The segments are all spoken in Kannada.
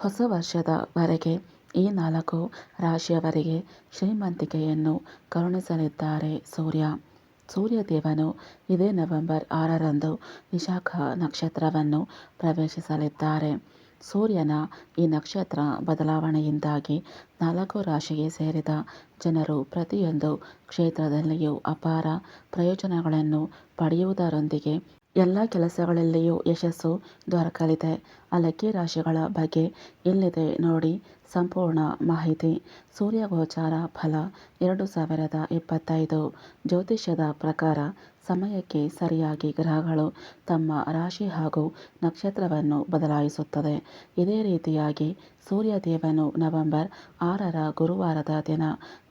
ಹೊಸ ವರ್ಷದವರೆಗೆ ಈ ನಾಲ್ಕು ರಾಶಿಯವರಿಗೆ ಶ್ರೀಮಂತಿಕೆಯನ್ನು ಕರುಣಿಸಲಿದ್ದಾರೆ ಸೂರ್ಯ. ಸೂರ್ಯದೇವನು ಇದೇ ನವೆಂಬರ್ ಆರರಂದು ವಿಶಾಖ ನಕ್ಷತ್ರವನ್ನು ಪ್ರವೇಶಿಸಲಿದ್ದಾರೆ. ಸೂರ್ಯನ ಈ ನಕ್ಷತ್ರ ಬದಲಾವಣೆಯಿಂದಾಗಿ ನಾಲ್ಕು ರಾಶಿಗೆ ಸೇರಿದ ಜನರು ಪ್ರತಿಯೊಂದು ಕ್ಷೇತ್ರದಲ್ಲಿಯೂ ಅಪಾರ ಪ್ರಯೋಜನಗಳನ್ನು ಪಡೆಯುವುದರೊಂದಿಗೆ ಎಲ್ಲ ಕೆಲಸಗಳಲ್ಲಿಯೂ ಯಶಸ್ಸು ದೊರಕಲಿದೆ. ಲಕ್ಕಿ ರಾಶಿಗಳ ಬಗ್ಗೆ ಇಲ್ಲಿದೆ ನೋಡಿ ಸಂಪೂರ್ಣ ಮಾಹಿತಿ. ಸೂರ್ಯಗೋಚಾರ ಫಲ ಎರಡು ಸಾವಿರದ ಇಪ್ಪತ್ತೈದು. ಜ್ಯೋತಿಷ್ಯದ ಪ್ರಕಾರ ಸಮಯಕ್ಕೆ ಸರಿಯಾಗಿ ಗ್ರಹಗಳು ತಮ್ಮ ರಾಶಿ ಹಾಗೂ ನಕ್ಷತ್ರವನ್ನು ಬದಲಾಯಿಸುತ್ತದೆ. ಇದೇ ರೀತಿಯಾಗಿ ಸೂರ್ಯದೇವನು ನವೆಂಬರ್ ಆರರ ಗುರುವಾರದ ದಿನ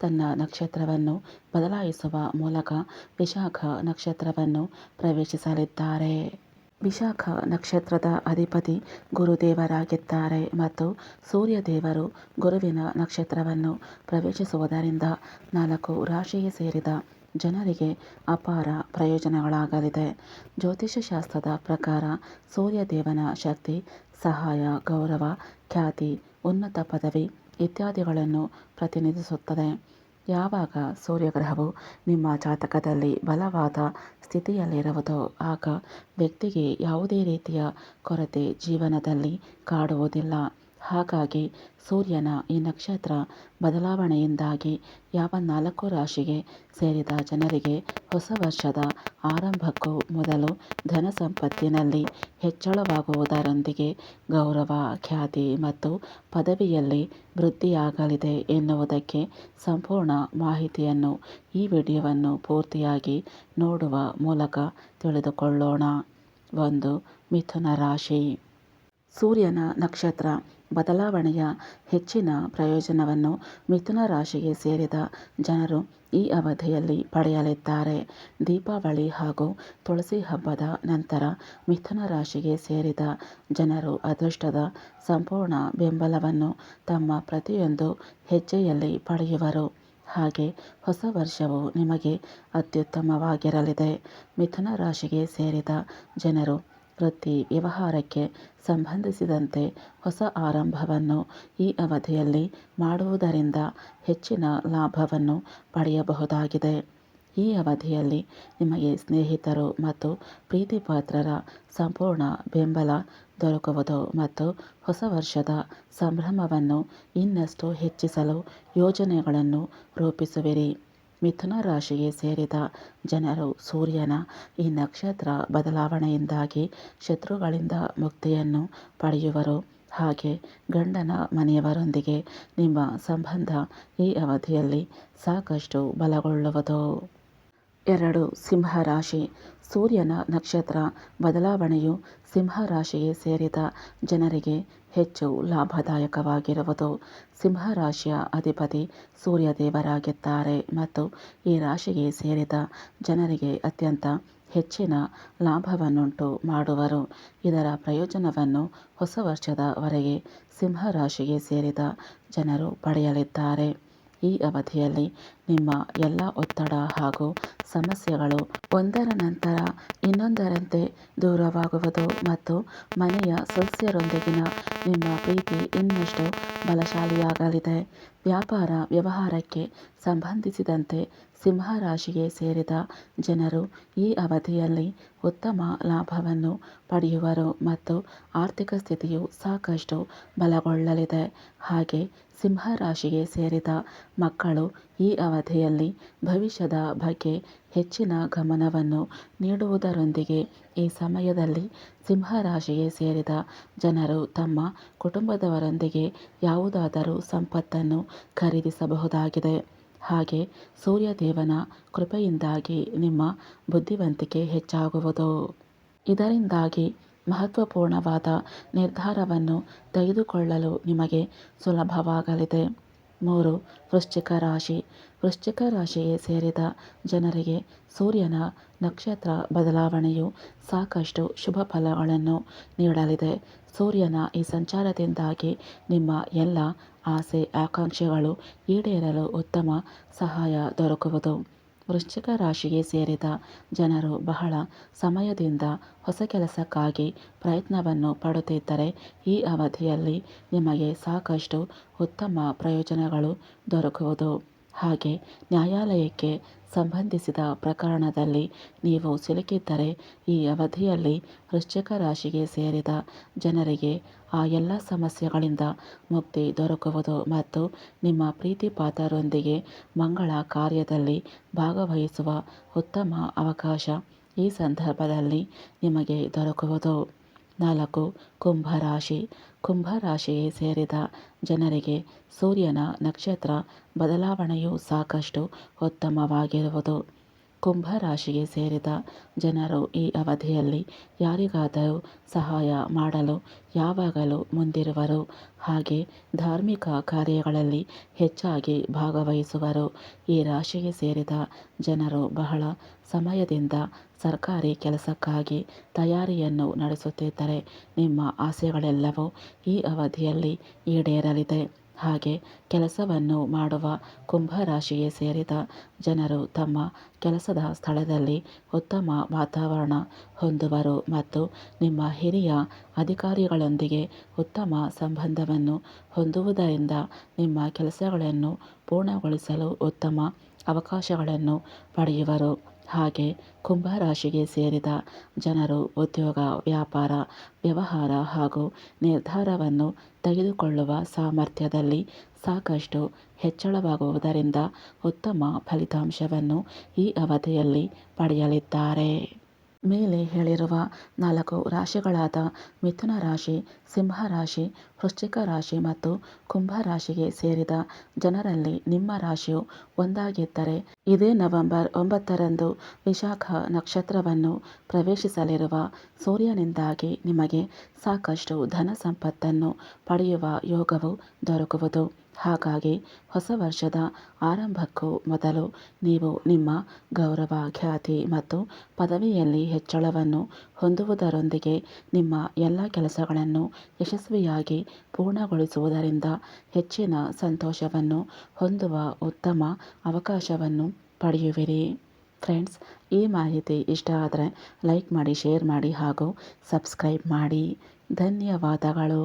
ತನ್ನ ನಕ್ಷತ್ರವನ್ನು ಬದಲಾಯಿಸುವ ಮೂಲಕ ವಿಶಾಖ ನಕ್ಷತ್ರವನ್ನು ಪ್ರವೇಶಿಸಲಿದ್ದಾರೆ. ವಿಶಾಖ ನಕ್ಷತ್ರದ ಅಧಿಪತಿ ಗುರುದೇವರಾಗಿದ್ದಾರೆ ಮತ್ತು ಸೂರ್ಯದೇವರು ಗುರುವಿನ ನಕ್ಷತ್ರವನ್ನು ಪ್ರವೇಶಿಸುವುದರಿಂದ ನಾಲ್ಕು ರಾಶಿಗೆ ಸೇರಿದ ಜನರಿಗೆ ಅಪಾರ ಪ್ರಯೋಜನಗಳಾಗಲಿದೆ. ಜ್ಯೋತಿಷ್ಯ ಶಾಸ್ತ್ರದ ಪ್ರಕಾರ ಸೂರ್ಯದೇವನ ಶಕ್ತಿ, ಸಹಾಯ, ಗೌರವ, ಖ್ಯಾತಿ, ಉನ್ನತ ಪದವಿ ಇತ್ಯಾದಿಗಳನ್ನು ಪ್ರತಿನಿಧಿಸುತ್ತದೆ. ಯಾವಾಗ ಸೂರ್ಯಗ್ರಹವು ನಿಮ್ಮ ಜಾತಕದಲ್ಲಿ ಬಲವಾದ ಸ್ಥಿತಿಯಲ್ಲಿರುವುದೋ ಆಗ ವ್ಯಕ್ತಿಗೆ ಯಾವುದೇ ರೀತಿಯ ಕೊರತೆ ಜೀವನದಲ್ಲಿ ಕಾಡುವುದಿಲ್ಲ. ಹಾಗಾಗಿ ಸೂರ್ಯನ ಈ ನಕ್ಷತ್ರ ಬದಲಾವಣೆಯಿಂದಾಗಿ ಯಾವ ನಾಲ್ಕು ರಾಶಿಗೆ ಸೇರಿದ ಜನರಿಗೆ ಹೊಸ ವರ್ಷದ ಆರಂಭಕ್ಕೂ ಮೊದಲು ಧನ ಸಂಪತ್ತಿನಲ್ಲಿ ಹೆಚ್ಚಳವಾಗುವುದರೊಂದಿಗೆ ಗೌರವ, ಖ್ಯಾತಿ ಮತ್ತು ಪದವಿಯಲ್ಲಿ ವೃದ್ಧಿಯಾಗಲಿದೆ ಎನ್ನುವುದಕ್ಕೆ ಸಂಪೂರ್ಣ ಮಾಹಿತಿಯನ್ನು ಈ ವಿಡಿಯೋವನ್ನು ಪೂರ್ತಿಯಾಗಿ ನೋಡುವ ಮೂಲಕ ತಿಳಿದುಕೊಳ್ಳೋಣ. ಒಂದು ಮಿಥುನ ರಾಶಿ. ಸೂರ್ಯನ ನಕ್ಷತ್ರ ಬದಲಾವಣೆಯ ಹೆಚ್ಚಿನ ಪ್ರಯೋಜನವನ್ನು ಮಿಥುನ ರಾಶಿಗೆ ಸೇರಿದ ಜನರು ಈ ಅವಧಿಯಲ್ಲಿ ಪಡೆಯಲಿದ್ದಾರೆ. ದೀಪಾವಳಿ ಹಾಗೂ ತುಳಸಿ ಹಬ್ಬದ ನಂತರ ಮಿಥುನ ರಾಶಿಗೆ ಸೇರಿದ ಜನರು ಅದೃಷ್ಟದ ಸಂಪೂರ್ಣ ಬೆಂಬಲವನ್ನು ತಮ್ಮ ಪ್ರತಿಯೊಂದು ಹೆಜ್ಜೆಯಲ್ಲಿ ಪಡೆಯುವರು. ಹಾಗೆ ಹೊಸ ವರ್ಷವು ನಿಮಗೆ ಅತ್ಯುತ್ತಮವಾಗಿರಲಿದೆ. ಮಿಥುನ ರಾಶಿಗೆ ಸೇರಿದ ಜನರು ವೃತ್ತಿ ವ್ಯವಹಾರಕ್ಕೆ ಸಂಬಂಧಿಸಿದಂತೆ ಹೊಸ ಆರಂಭವನ್ನು ಈ ಅವಧಿಯಲ್ಲಿ ಮಾಡುವುದರಿಂದ ಹೆಚ್ಚಿನ ಲಾಭವನ್ನು ಪಡೆಯಬಹುದಾಗಿದೆ. ಈ ಅವಧಿಯಲ್ಲಿ ನಿಮಗೆ ಸ್ನೇಹಿತರು ಮತ್ತು ಪ್ರೀತಿಪಾತ್ರರ ಸಂಪೂರ್ಣ ಬೆಂಬಲ ದೊರಕುವುದು ಮತ್ತು ಹೊಸ ವರ್ಷದ ಸಂಭ್ರಮವನ್ನು ಇನ್ನಷ್ಟು ಹೆಚ್ಚಿಸಲು ಯೋಜನೆಗಳನ್ನು ರೂಪಿಸುವಿರಿ. ಮಿಥುನ ರಾಶಿಗೆ ಸೇರಿದ ಜನರು ಸೂರ್ಯನ ಈ ನಕ್ಷತ್ರ ಬದಲಾವಣೆಯಿಂದಾಗಿ ಶತ್ರುಗಳಿಂದ ಮುಕ್ತಿಯನ್ನು ಪಡೆಯುವರು. ಹಾಗೆ ಗಂಡನ ಮನೆಯವರೊಂದಿಗೆ ನಿಮ್ಮ ಸಂಬಂಧ ಈ ಅವಧಿಯಲ್ಲಿ ಸಾಕಷ್ಟು ಬಲಗೊಳ್ಳುವುದು. ಎರಡು, ಸಿಂಹ ರಾಶಿ. ಸೂರ್ಯನ ನಕ್ಷತ್ರ ಬದಲಾವಣೆಯು ಸಿಂಹ ರಾಶಿಗೆ ಸೇರಿದ ಜನರಿಗೆ ಹೆಚ್ಚು ಲಾಭದಾಯಕವಾಗಿರುವುದು. ಸಿಂಹ ರಾಶಿಯ ಅಧಿಪತಿ ಸೂರ್ಯದೇವರಾಗಿದ್ದಾರೆ ಮತ್ತು ಈ ರಾಶಿಗೆ ಸೇರಿದ ಜನರಿಗೆ ಅತ್ಯಂತ ಹೆಚ್ಚಿನ ಲಾಭವನ್ನುಂಟು ಮಾಡುವರು. ಇದರ ಪ್ರಯೋಜನವನ್ನು ಹೊಸ ವರ್ಷದವರೆಗೆ ಸಿಂಹ ರಾಶಿಗೆ ಸೇರಿದ ಜನರು ಪಡೆಯಲಿದ್ದಾರೆ. ಈ ಅವಧಿಯಲ್ಲಿ ನಿಮ್ಮ ಎಲ್ಲ ಒತ್ತಡ ಹಾಗೂ ಸಮಸ್ಯೆಗಳು ಒಂದರ ನಂತರ ಇನ್ನೊಂದರಂತೆ ದೂರವಾಗುವುದು ಮತ್ತು ಮನೆಯ ಸದಸ್ಯರೊಂದಿಗಿನ ನಿಮ್ಮ ಪ್ರೀತಿ ಇನ್ನಷ್ಟು ಬಲಶಾಲಿಯಾಗಲಿದೆ. ವ್ಯಾಪಾರ ವ್ಯವಹಾರಕ್ಕೆ ಸಂಬಂಧಿಸಿದಂತೆ ಸಿಂಹ ರಾಶಿಗೆ ಸೇರಿದ ಜನರು ಈ ಅವಧಿಯಲ್ಲಿ ಉತ್ತಮ ಲಾಭವನ್ನು ಪಡೆಯುವರು ಮತ್ತು ಆರ್ಥಿಕ ಸ್ಥಿತಿಯು ಸಾಕಷ್ಟು ಬಲಗೊಳ್ಳಲಿದೆ. ಹಾಗೆ ಸಿಂಹ ರಾಶಿಗೆ ಸೇರಿದ ಮಕ್ಕಳು ಈ ಅವಧಿಯಲ್ಲಿ ಭವಿಷ್ಯದ ಬಗ್ಗೆ ಹೆಚ್ಚಿನ ಗಮನವನ್ನು ನೀಡುವುದರೊಂದಿಗೆ ಈ ಸಮಯದಲ್ಲಿ ಸಿಂಹ ರಾಶಿಗೆ ಸೇರಿದ ಜನರು ತಮ್ಮ ಕುಟುಂಬದವರೊಂದಿಗೆ ಯಾವುದಾದರೂ ಸಂಪತ್ತನ್ನು ಖರೀದಿಸಬಹುದಾಗಿದೆ. ಹಾಗೆ ಸೂರ್ಯದೇವನ ಕೃಪೆಯಿಂದಾಗಿ ನಿಮ್ಮ ಬುದ್ಧಿವಂತಿಕೆ ಹೆಚ್ಚಾಗುವುದು. ಇದರಿಂದಾಗಿ ಮಹತ್ವಪೂರ್ಣವಾದ ನಿರ್ಧಾರವನ್ನು ತೆಗೆದುಕೊಳ್ಳಲು ನಿಮಗೆ ಸುಲಭವಾಗಲಿದೆ. ಮೂರು, ವೃಶ್ಚಿಕ ರಾಶಿ. ವೃಶ್ಚಿಕ ರಾಶಿಗೆ ಸೇರಿದ ಜನರಿಗೆ ಸೂರ್ಯನ ನಕ್ಷತ್ರ ಬದಲಾವಣೆಯು ಸಾಕಷ್ಟು ಶುಭ ಫಲಗಳನ್ನು ನೀಡಲಿದೆ. ಸೂರ್ಯನ ಈ ಸಂಚಾರದಿಂದಾಗಿ ನಿಮ್ಮ ಎಲ್ಲ ಆಸೆ ಆಕಾಂಕ್ಷೆಗಳು ಈಡೇರಲು ಉತ್ತಮ ಸಹಾಯ ದೊರಕುವುದು. ವೃಶ್ಚಿಕ ರಾಶಿಗೆ ಸೇರಿದ ಜನರು ಬಹಳ ಸಮಯದಿಂದ ಹೊಸ ಕೆಲಸಕ್ಕಾಗಿ ಪ್ರಯತ್ನವನ್ನು ಪಡುತ್ತಿದ್ದರೆ ಈ ಅವಧಿಯಲ್ಲಿ ನಿಮಗೆ ಸಾಕಷ್ಟು ಉತ್ತಮ ಪ್ರಯೋಜನಗಳು ದೊರಕುವುದು. ಹಾಗೆ ನ್ಯಾಯಾಲಯಕ್ಕೆ ಸಂಬಂಧಿಸಿದ ಪ್ರಕರಣದಲ್ಲಿ ನೀವು ಸಿಲುಕಿದ್ದರೆ ಈ ಅವಧಿಯಲ್ಲಿ ವೃಶ್ಚಿಕ ರಾಶಿಗೆ ಸೇರಿದ ಜನರಿಗೆ ಆ ಎಲ್ಲ ಸಮಸ್ಯೆಗಳಿಂದ ಮುಕ್ತಿ ದೊರಕುವುದು ಮತ್ತು ನಿಮ್ಮ ಪ್ರೀತಿಪಾತ್ರರೊಂದಿಗೆ ಮಂಗಳ ಕಾರ್ಯದಲ್ಲಿ ಭಾಗವಹಿಸುವ ಉತ್ತಮ ಅವಕಾಶ ಈ ಸಂದರ್ಭದಲ್ಲಿ ನಿಮಗೆ ದೊರಕುವುದು. ನಾಲ್ಕು ಕುಂಭರಾಶಿ. ಕುಂಭರಾಶಿಗೆ ಸೇರಿದ ಜನರಿಗೆ ಸೂರ್ಯನ ನಕ್ಷತ್ರ ಬದಲಾವಣೆಯು ಸಾಕಷ್ಟು ಉತ್ತಮವಾಗಿರುವುದು. ಕುಂಭರಾಶಿಗೆ ಸೇರಿದ ಜನರು ಈ ಅವಧಿಯಲ್ಲಿ ಯಾರಿಗಾದರೂ ಸಹಾಯ ಮಾಡಲು ಯಾವಾಗಲೂ ಮುಂದಿರುವರು. ಹಾಗೆ ಧಾರ್ಮಿಕ ಕಾರ್ಯಗಳಲ್ಲಿ ಹೆಚ್ಚಾಗಿ ಭಾಗವಹಿಸುವರು. ಈ ರಾಶಿಗೆ ಸೇರಿದ ಜನರು ಬಹಳ ಸಮಯದಿಂದ ಸರ್ಕಾರಿ ಕೆಲಸಕ್ಕಾಗಿ ತಯಾರಿಯನ್ನು ನಡೆಸುತ್ತಿದ್ದರೆ ನಿಮ್ಮ ಆಸೆಗಳೆಲ್ಲವೂ ಈ ಅವಧಿಯಲ್ಲಿ ಈಡೇರಲಿದೆ. ಹಾಗೆ ಕೆಲಸವನ್ನು ಮಾಡುವ ಕುಂಭರಾಶಿಗೆ ಸೇರಿದ ಜನರು ತಮ್ಮ ಕೆಲಸದ ಸ್ಥಳದಲ್ಲಿ ಉತ್ತಮ ವಾತಾವರಣ ಹೊಂದುವರು ಮತ್ತು ನಿಮ್ಮ ಹಿರಿಯ ಅಧಿಕಾರಿಗಳೊಂದಿಗೆ ಉತ್ತಮ ಸಂಬಂಧವನ್ನು ಹೊಂದುವುದರಿಂದ ನಿಮ್ಮ ಕೆಲಸಗಳನ್ನು ಪೂರ್ಣಗೊಳಿಸಲು ಉತ್ತಮ ಅವಕಾಶಗಳನ್ನು ಪಡೆಯುವರು. ಹಾಗೆ ಕುಂಭರಾಶಿಗೆ ಸೇರಿದ ಜನರು, ಉದ್ಯೋಗ, ವ್ಯಾಪಾರ, ವ್ಯವಹಾರ ಹಾಗೂ ನಿರ್ಧಾರವನ್ನು ತೆಗೆದುಕೊಳ್ಳುವ ಸಾಮರ್ಥ್ಯದಲ್ಲಿ ಸಾಕಷ್ಟು ಹೆಚ್ಚಳವಾಗುವುದರಿಂದ ಉತ್ತಮ ಫಲಿತಾಂಶವನ್ನು ಈ ಅವಧಿಯಲ್ಲಿ ಪಡೆಯಲಿದ್ದಾರೆ. ಮೇಲೆ ಹೇಳಿರುವ ನಾಲ್ಕು ರಾಶಿಗಳಾದ ಮಿಥುನ ರಾಶಿ, ಸಿಂಹ ರಾಶಿ, ವೃಶ್ಚಿಕ ರಾಶಿ ಮತ್ತು ಕುಂಭ ರಾಶಿಗೆ ಸೇರಿದ ಜನರಲ್ಲಿ ನಿಮ್ಮ ರಾಶಿಯು ಒಂದಾಗಿದ್ದರೆ ಇದೇ ನವೆಂಬರ್ ಒಂಬತ್ತರಂದು ವಿಶಾಖ ನಕ್ಷತ್ರವನ್ನು ಪ್ರವೇಶಿಸಲಿರುವ ಸೂರ್ಯನಿಂದಾಗಿ ನಿಮಗೆ ಸಾಕಷ್ಟು ಧನ ಸಂಪತ್ತನ್ನು ಪಡೆಯುವ ಯೋಗವು ದೊರಕುವುದು. ಹಾಗಾಗಿ ಹೊಸ ವರ್ಷದ ಆರಂಭಕ್ಕೂ ಮೊದಲು ನೀವು ನಿಮ್ಮ ಗೌರವ, ಖ್ಯಾತಿ ಮತ್ತು ಪದವಿಯಲ್ಲಿ ಹೆಚ್ಚಳವನ್ನು ಹೊಂದುವುದರೊಂದಿಗೆ ನಿಮ್ಮ ಎಲ್ಲ ಕೆಲಸಗಳನ್ನು ಯಶಸ್ವಿಯಾಗಿ ಪೂರ್ಣಗೊಳಿಸುವುದರಿಂದ ಹೆಚ್ಚಿನ ಸಂತೋಷವನ್ನು ಹೊಂದುವ ಉತ್ತಮ ಅವಕಾಶವನ್ನು ಪಡೆಯುವಿರಿ. ಫ್ರೆಂಡ್ಸ್, ಈ ಮಾಹಿತಿ ಇಷ್ಟ ಆದರೆ ಲೈಕ್ ಮಾಡಿ, ಶೇರ್ ಮಾಡಿ ಹಾಗೂ ಸಬ್ಸ್ಕ್ರೈಬ್ ಮಾಡಿ. ಧನ್ಯವಾದಗಳು.